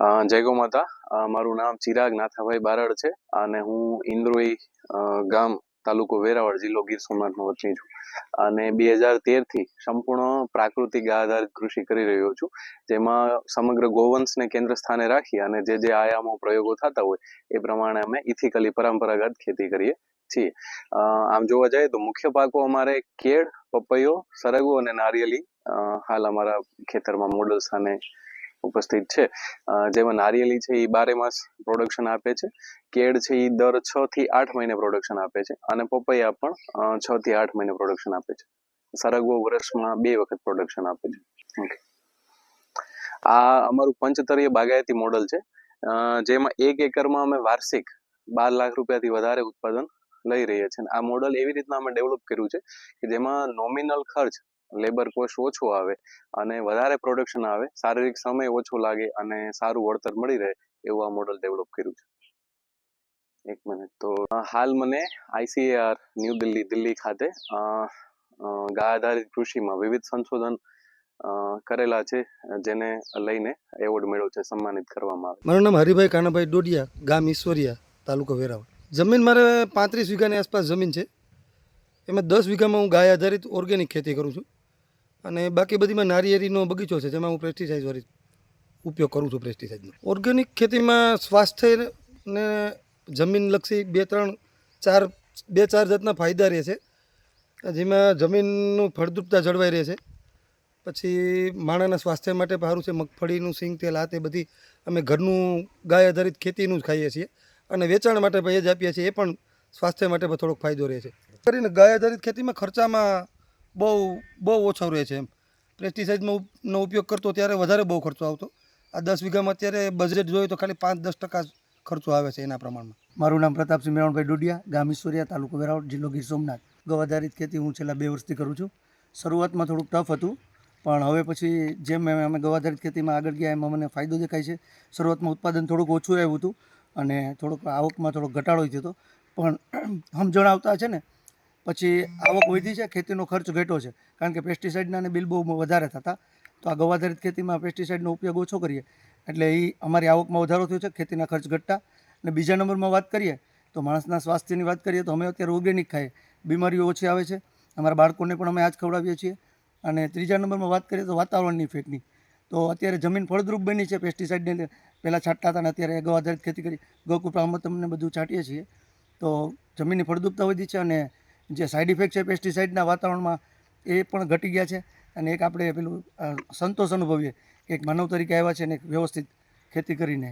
અ, જય ગૌ માતા. મારું નામ ચિરાગ નાથાભાઈ બારડ છે અને હું ઇન્દ્રોઈ ગામ તાલુકો વેરાવળ જિલ્લો ગીર સોમનાથનો વતની છું. અને બે હજાર તેરથી સંપૂર્ણ પ્રાકૃતિક આધારિત કૃષિ કરી રહ્યો છું જેમાં સમગ્ર ગોવંશને કેન્દ્ર સ્થાને રાખી અને જે જે આયામો પ્રયોગો થતા હોય એ પ્રમાણે અમે ઇથિકલી પરંપરાગત ખેતી કરીએ છીએ. આમ જોવા જઈએ તો મુખ્ય પાકો અમારે કેળ પપૈયો સરગવો અને નારિયેલી હાલ અમારા ખેતરમાં મોડલ સ્થાને ઉપસ્થિત છે. જેમાં નારિયેલી છે એ બારે માસ પ્રોડક્શન આપે છે. કેળ છે એ દર છ થી આઠ મહિને પ્રોડક્શન આપે છે. અને પપૈયા પણ છ થી આઠ મહિને પ્રોડક્શન આપે છે. સરગવો વર્ષમાં બે વખત પ્રોડક્શન આપે છે. આ અમારું પંચતરીય બાગાયતી મોડલ છે. જેમાં એક એકરમાં અમે વાર્ષિક બાર લાખ રૂપિયાથી વધારે ઉત્પાદન લઈ રહ્યા છીએ આ મોડલ એવી રીતના અમે ડેવલપ કર્યું છે કે જેમાં નોમિનલ ખર્ચ લેબર કોસ્ટ ઓછો આવે અને વધારે પ્રોડક્શન આવે, શારીરિક સમય ઓછો લાગે અને સારું વળતર મળી રહે એવું આ મોડલ ડેવલપ કર્યું છે. એક મિનિટ તો હાલ મને આઈસીએઆર ન્યૂ દિલ્હી દિલ્હી ખાતે ગાય આધારિત કૃષિમાં વિવિધ સંશોધન કરેલા છે, જેને લઈને એવોર્ડ મેળવ્યો છે, સન્માનિત કરવામાં આવે. મારું નામ હરિભાઈ કાનાભાઈ ડોડિયા, ગામ ઈશ્વરિયા, તાલુકો વેરાવળ. જમીન મારે પાંત્રીસ વીઘાની આસપાસ જમીન છે. એમાં દસ વીઘામાં હું ગાય આધારિત ઓર્ગેનિક ખેતી કરું છું. અને બાકી બધીમાં નારિયેરીનો બગીચો છે, જેમાં હું પેસ્ટિસાઇડ વાળી ઉપયોગ કરું છું પેસ્ટિસાઇડનો ઓર્ગેનિક ખેતીમાં સ્વાસ્થ્ય ને જમીનલક્ષી બે ત્રણ ચાર, બે ચાર જાતના ફાયદા રહે છે. જેમાં જમીનનું ફળદ્રુપતા જળવાઈ રહે છે. પછી માણસના સ્વાસ્થ્ય માટે સારું છે, મગફળીનું, સિંગ, તેલ, આ તે બધી અમે ઘરનું ગાય આધારિત ખેતીનું જ ખાઈએ છીએ. અને વેચાણ માટે પણ એ જ આપીએ છીએ, એ પણ સ્વાસ્થ્ય માટે પણ થોડોક ફાયદો રહે છે. કરીને ગાય આધારિત ખેતીમાં ખર્ચામાં બહુ બહુ ઓછો રહે છે એમ. પેસ્ટિસાઇડનો ઉપ- ઉપયોગ કરતો ત્યારે વધારે બહુ ખર્ચો આવતો. આ દસ વીઘામાં અત્યારે બજેટ જોઈએ તો ખાલી પાંચ દસ ટકા ખર્ચો આવે છે એના પ્રમાણમાં. મારું નામ પ્રતાપસિંહ મેરણભાઈ ડોડિયા, ગામ ઈશ્વરિયા, તાલુકો વેરાવળ, જિલ્લો ગીર સોમનાથ. ગૌ આધારિત ખેતી હું છેલ્લા બે વર્ષથી કરું છું. શરૂઆતમાં થોડુંક ટફ હતું, પણ હવે પછી જેમ અમે ગૌ આધારિત ખેતીમાં આગળ ગયા એમાં મને ફાયદો દેખાય છે. શરૂઆતમાં ઉત્પાદન થોડુંક ઓછું આવ્યું હતું અને થોડુંક આવકમાં થોડોક ઘટાડો થયો હતો. પણ સમજણ આવતા છે ને પછી આવક વધી છે, ખેતીનો ખર્ચ ઘટ્યો છે. કારણ કે પેસ્ટિસાઇડના અને બિલ બહુ વધારે થતા. તો આ ગૌ આધારિત ખેતીમાં પેસ્ટિસાઇડનો ઉપયોગ ઓછો કરીએ. એટલે એ અમારી આવકમાં વધારો થયો છે, ખેતીના ખર્ચ ઘટતા. અને બીજા નંબરમાં વાત કરીએ, તો માણસના સ્વાસ્થ્યની વાત કરીએ, તો અમે અત્યારે ઓર્ગેનિક ખાઈએ. બીમારીઓ ઓછી આવે છે. અમારા બાળકોને પણ અમે આ જ ખવડાવીએ છીએ. અને ત્રીજા નંબરમાં વાત કરીએ, તો વાતાવરણની ઇફેક્ટની તો અત્યારે જમીન ફળદ્રુપ બની છે પેસ્ટિસાઇડને પહેલાં છાંટતા હતા અને અત્યારે ગૌ ખેતી કરી. ગૌકૃપા તમને બધું છાંટીએ છીએ. તો જમીનની ફળદ્રુપતા વધી છે અને જે સાઇડ ઇફેક્ટ છે પેસ્ટિસાઇડના વાતાવરણમાં, એ પણ ઘટી ગયા છે. અને એક આપણે પેલું સંતોષ અનુભવીએ. એક માનવ તરીકે આવ્યા છે અને એક વ્યવસ્થિત ખેતી કરીને